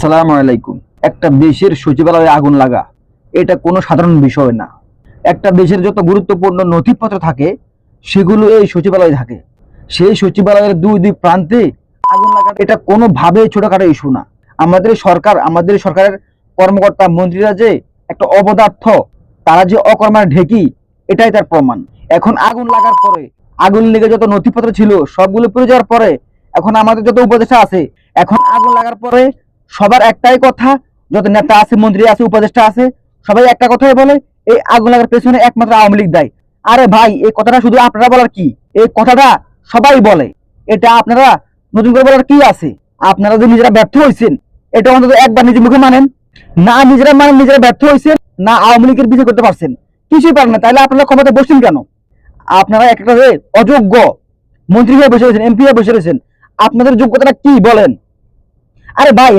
সালাম আলাইকুম। একটা দেশের সচিবালয়ে আগুন লাগা, এটা কোনো সাধারণ বিষয় না। একটা দেশের যত গুরুত্বপূর্ণ নথিপত্র থাকে, সেগুলো এই সচিবালয়ে থাকে। সেই সচিবালয়ের দুই দুই প্রান্তে আগুন লাগা, এটা কোনোভাবে ছোটখাটো ইস্যু না। আমাদের সরকার, আমাদের সরকারের কর্মকর্তা মন্ত্রীরা যে একটা অবদার্থ তারা যে অকর্মার ঢেকি, এটাই তার প্রমাণ। এখন আগুন লাগার পরে, আগুন লেগে যত নথিপত্র ছিল, সবগুলো পুড়ে যাওয়ার পরে, এখন আমাদের যত উপদেষ্টা আছে, এখন আগুন লাগার পরে সবার একটাই কথা, যত নেতা আছে, মন্ত্রী আছে, উপদেষ্টা আছে, সবাই একটা কথাই বলে, এই আগুন লাগার পেছনে একমাত্র আওয়ামী লীগ দায়। আরে ভাই, এই কথাটা শুধু আপনারা বলার কি? এই কথাটা সবাই বলে। এটা আপনারা নতুন করে বলার কি আছে? আপনারা যে নিজেরা ব্যর্থ হয়েছেন এটা অন্তত একবার নিজের মুখে মানেন। না নিজেরা মানেন, নিজেরা ব্যর্থ হয়েছেন না আওয়ামী লীগের বিচার করতে পারছেন। কিছুই পারেন না তাহলে আপনারা ক্ষমতা বসছেন কেন? আপনারা একটা অযোগ্য, মন্ত্রী হয়ে বসে রয়েছেন, এমপি হয়ে বসে রয়েছেন, আপনাদের যোগ্যতাটা কি বলেন? আরে ভাই